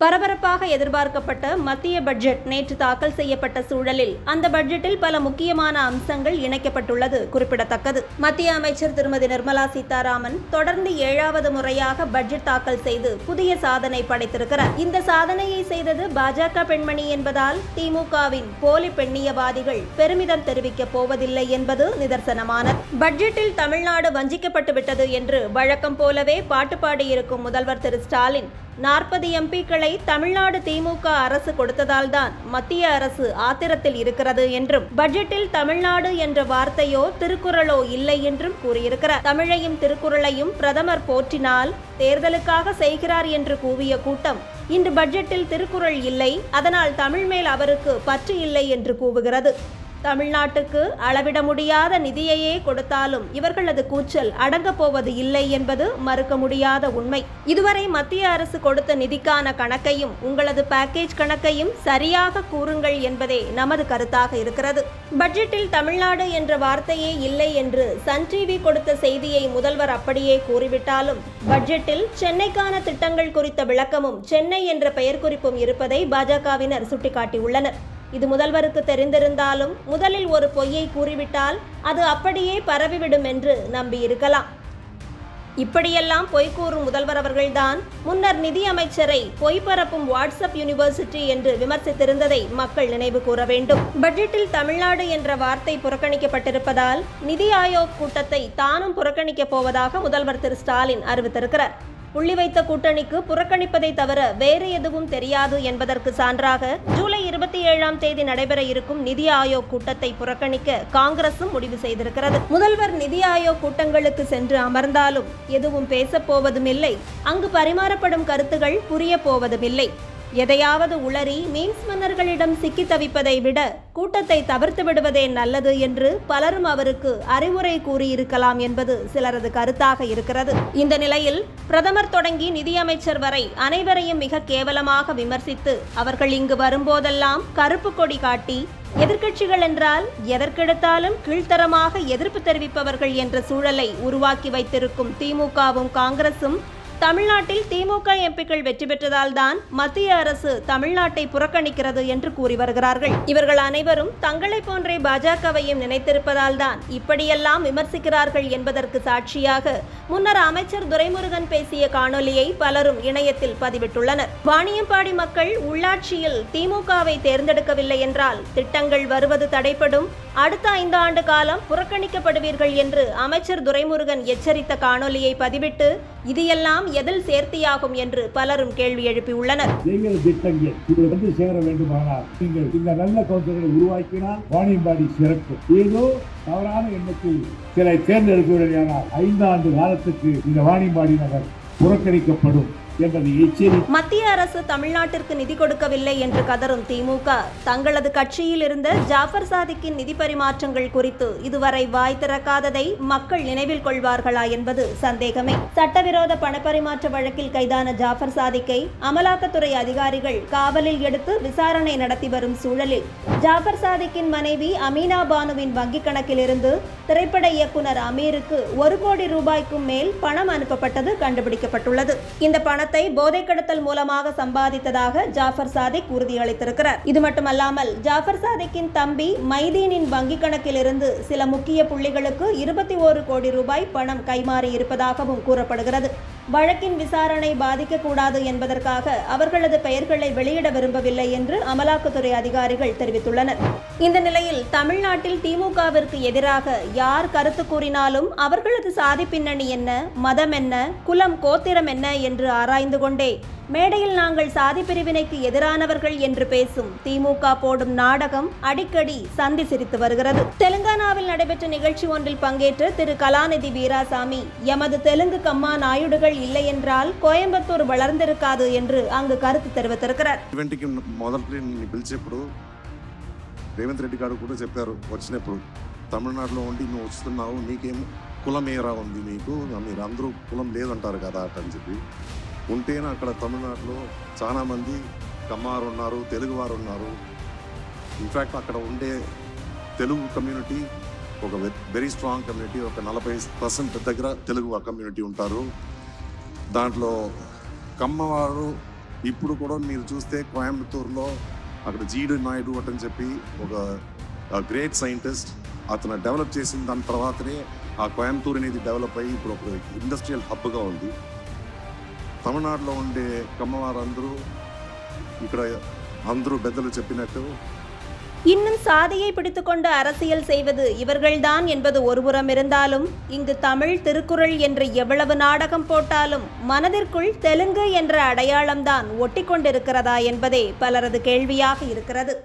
பரபரப்பாக எதிர்பார்க்கப்பட்ட மத்திய பட்ஜெட் நேற்று தாக்கல் செய்யப்பட்ட சூழலில் அந்த பட்ஜெட்டில் பல முக்கியமான அம்சங்கள் இணைக்கப்பட்டுள்ளது குறிப்பிடத்தக்கது. மத்திய அமைச்சர் திருமதி நிர்மலா சீதாராமன் தொடர்ந்து ஏழாவது முறையாக பட்ஜெட் தாக்கல் செய்து புதிய சாதனை படைத்திருக்கிறார். இந்த சாதனையை செய்தது பாஜக பெண்மணி என்பதால் திமுகவின் போலி பெண்ணியவாதிகள் பெருமிதம் தெரிவிக்கப் போவதில்லை என்பது நிதர்சனமான பட்ஜெட்டில் தமிழ்நாடு வஞ்சிக்கப்பட்டு விட்டது என்று வழக்கம் போலவே பாட்டு பாடியிருக்கும் முதல்வர் திரு ஸ்டாலின் நாற்பது எம்பிக்களை தமிழ்நாடு திமுக அரசு கொடுத்ததால்தான் மத்திய அரசு ஆத்திரத்தில் இருக்கிறது என்றும் பட்ஜெட்டில் தமிழ்நாடு என்ற வார்த்தையோ திருக்குறளோ இல்லை என்றும் கூறியிருக்கிறார். தமிழையும் திருக்குறளையும் பிரதமர் போற்றினால் தேர்தலுக்காக செய்கிறார் என்று கூவிய கூட்டம் இன்று பட்ஜெட்டில் திருக்குறள் இல்லை அதனால் தமிழ் மேல் அவருக்கு பற்று இல்லை என்று கூவுகிறது. தமிழ்நாட்டுக்கு அளவிட முடியாத நிதியையே கொடுத்தாலும் இவர்களது கூச்சல் அடங்க போவது இல்லை என்பது மறுக்க முடியாத உண்மை. இதுவரை மத்திய அரசு கொடுத்த நிதிக்கான கணக்கையும் உங்களது பேக்கேஜ் கணக்கையும் சரியாக கூறுங்கள் என்பதே நமது கருத்தாக இருக்கிறது. பட்ஜெட்டில் தமிழ்நாடு என்ற வார்த்தையே இல்லை என்று சன் டிவி கொடுத்த செய்தியை முதல்வர் அப்படியே கூறிவிட்டாலும் பட்ஜெட்டில் சென்னைக்கான திட்டங்கள் குறித்த விளக்கமும் சென்னை என்ற பெயர் குறிப்பும் இருப்பதை பாஜகவினர் சுட்டிக்காட்டியுள்ளனர். இது முதல்வருக்கு தெரிந்திருந்தாலும் முதலில் ஒரு பொய்யை கூறிவிட்டால் அது அப்படியே பரவிவிடும் என்று நம்பியிருக்கலாம். இப்படியெல்லாம் பொய் கூறும் முதல்வர் அவர்கள்தான் முன்னர் நிதி அமைச்சரை பொய் பரப்பும் வாட்ஸ்அப் யூனிவர்சிட்டி என்று விமர்சித்திருந்ததை மக்கள் நினைவு கூற வேண்டும். பட்ஜெட்டில் தமிழ்நாடு என்ற வார்த்தை புறக்கணிக்கப்பட்டிருப்பதால் நிதி ஆயோக் கூட்டத்தை தானும் புறக்கணிக்கப் போவதாக முதல்வர் திரு ஸ்டாலின் அறிவித்திருக்கிறார். புள்ளி வைத்த கூட்டணிக்கு புறக்கணிப்பதை தவிர வேறு எதுவும் தெரியாது என்பதற்கு சான்றாக ஜூலை இருபத்தி ஏழாம் தேதி நடைபெற இருக்கும் நிதி ஆயோக் கூட்டத்தை புறக்கணிக்க காங்கிரசும் முடிவு செய்திருக்கிறது. முதல்வர் நிதி ஆயோக் கூட்டங்களுக்கு சென்று அமர்ந்தாலும் எதுவும் பேசப்போவதும் இல்லை அங்கு பரிமாறப்படும் கருத்துகள் புரிய போவதும் இல்லை எதையாவது உளறி மீன்ஸ் மன்னர்களிடம் சிக்கி தவிப்பதை விட கூட்டத்தை தவிர்த்து விடுவதே நல்லது என்று பலரும் அவருக்கு அறிவுரை கூறியிருக்கலாம் என்பது சிலரது கருத்தாக இருக்கிறது. இந்த நிலையில் பிரதமர் தொடங்கி நிதியமைச்சர் வரை அனைவரையும் மிக கேவலமாக விமர்சித்து அவர்கள் இங்கு வரும்போதெல்லாம் கருப்பு கொடி காட்டி எதிர்க்கட்சிகள் என்றால் எதற்கெடுத்தாலும் கீழ்த்தரமாக எதிர்ப்பு தெரிவிப்பவர்கள் என்ற சூழலை உருவாக்கி வைத்திருக்கும் திமுகவும் காங்கிரசும் தமிழ்நாட்டில் திமுக எம்பிக்கள் வெற்றி பெற்றதால் தான் மத்திய அரசு தமிழ்நாட்டை புறக்கணிக்கிறது என்று கூறி வருகிறார்கள். இவர்கள் அனைவரும் தங்களை போன்றே பாஜகவையும் நினைத்திருப்பதால் தான் இப்படியெல்லாம் விமர்சிக்கிறார்கள் என்பதற்கு சாட்சியாக முன்னர் அமைச்சர் துரைமுருகன் பேசிய காணொலியை பலரும் இணையத்தில் பதிவிட்டுள்ளனர். வாணியம்பாடி மக்கள் உள்ளாட்சியில் திமுகவை தேர்ந்தெடுக்கவில்லை என்றால் திட்டங்கள் வருவது தடைப்படும் அடுத்த ஐந்து ஆண்டு காலம் புறக்கணிக்கப்படுவீர்கள் என்று அமைச்சர் துரைமுருகன் எச்சரித்த காணொலியை பதிவிட்டு இது எல்லாம் எதில் சேர்த்தியாகும் என்று பலரும் கேள்வி எழுப்பியுள்ளனர். நீங்கள் திட்டங்கள் இதில் வந்து சேர வேண்டுமானால் நீங்கள் இந்த நல்ல கவுன்சிலரை உருவாக்கினால் வாணியம்பாடி சிறப்பு ஏதோ தவறான எண்ணத்தில் சிலை ஐந்து ஆண்டு காலத்துக்கு இந்த வாணியம்பாடி நகர் புறக்கணிக்கப்படும். மத்திய அரசு தமிழ்நாட்டிற்கு நிதி கொடுக்கவில்லை என்று கதரும் திமுக. தங்களது கட்சியில் இருந்த ஜாஃபர் சாதிக்கின் நிதி பரிமாற்றங்கள் குறித்து இதுவரை வாய் திறக்காததை மக்கள் நினைவில் கொள்வார்களா என்பது சந்தேகமே. சட்டவிரோத பணப்பரிமாற்ற வழக்கில் கைதான ஜாஃபர் சாதிக்கை அமலாக்கத்துறை அதிகாரிகள் காவலில் எடுத்து விசாரணை நடத்தி வரும் சூழலில் ஜாஃபர் சாதிக்கின் மனைவி அமீனா பானுவின் வங்கிக் கணக்கிலிருந்து திரைப்பட இயக்குனர் அமீருக்கு ஒரு கோடி ரூபாய்க்கும் மேல் பணம் அனுப்பப்பட்டது கண்டுபிடிக்கப்பட்டுள்ளது. இந்த பண பணத்தை போதை கடத்தல் மூலமாக சம்பாதித்ததாக ஜாஃபர் சாதிக் உறுதியளித்திருக்கிறார். இது மட்டுமல்லாமல் ஜாஃபர் சாதிக்கின் தம்பி மைதீனின் வங்கிக் கணக்கிலிருந்து சில முக்கிய புள்ளிகளுக்கு இருபத்தி ஓரு கோடி ரூபாய் பணம் கைமாறி இருப்பதாகவும் கூறப்படுகிறது. வழக்கின் விசாரணை பாதிக்கக்கூடாது என்பதற்காக அவர்களது பெயர்களை வெளியிட விரும்பவில்லை என்று அமலாக்கத்துறை அதிகாரிகள் தெரிவித்துள்ளனர். இந்த நிலையில் தமிழ்நாட்டில் திமுகவிற்கு எதிராக யார் கருத்து கூறினாலும் அவர்களது சாதி பின்னணி என்ன மதம் என்ன குலம் கோத்திரம் என்ன என்று ஆராய்ந்து கொண்டே மேடையில் நாங்கள் சாதி பிரிவினைக்கு எதிரானவர்கள் என்று பேசும் திமுக போடும் நாடகம் அடிக்கடி சந்தி சிரித்து வருகிறது தெலுங்கானாவில் நடைபெற்ற நிகழ்ச்சி ஒன்றில் பங்கேற்ற திரு கலாநிதி வீராசாமி எமது தெலுங்கு கம்மா நாயுடுகள் இல்லை என்றால் கோயம்புத்தூர் வளர்ந்திருக்காது என்று அங்கு கருத்து தெரிவித்திருக்கிறார் ఈవెంట్కి మొదటి నేను పిలిచేప్పుడు రేవంత్ రెడ్డి గారు కూడా చెప్పారు వచ్చినప్పుడు తమిళనాడులో ఉండి నువ్వు వస్తున్నావు నీకేం కులం ఏరా ఉంది నీకు మీరు అందరూ కులం లేదంటారు కదా అట అని చెప్పి ఉంటేనే అక్కడ తమిళనాడులో చాలామంది కమ్మారు ఉన్నారు తెలుగువారు ఉన్నారు. ఇన్ఫ్యాక్ట్ అక్కడ ఉండే తెలుగు కమ్యూనిటీ ఒక వెరీ స్ట్రాంగ్ కమ్యూనిటీ ఒక నలభై పర్సెంట్ దగ్గర తెలుగు కమ్యూనిటీ ఉంటారు. దాంట్లో కమ్మవారు ఇప్పుడు కూడా మీరు చూస్తే కోయంబత్తూరులో అక్కడ జీడు నాయుడు అని చెప్పి ఒక గ్రేట్ సైంటిస్ట్ అతను డెవలప్ చేసిన దాని తర్వాతనే ఆ కోయంబత్తూరు అనేది డెవలప్ అయ్యి ఇప్పుడు ఒక ఇండస్ట్రియల్ హబ్గా ఉంది. తమిళనాడులో ఉండే కమ్మవారు అందరూ ఇక్కడ అందరూ పెద్దలు చెప్పినట్టు இன்னும் சாதியை பிடித்துக்கொண்டு அரசியல் செய்வது இவர்கள்தான் என்பது ஒருபுறம் இருந்தாலும் இங்கு தமிழ் திருக்குறள் என்று எவ்வளவு நாடகம் போட்டாலும் மனதிற்குள் தெலுங்கு என்ற அடையாளம்தான் ஒட்டிக்கொண்டிருக்கிறதா என்பதே பலரது கேள்வியாக இருக்கிறது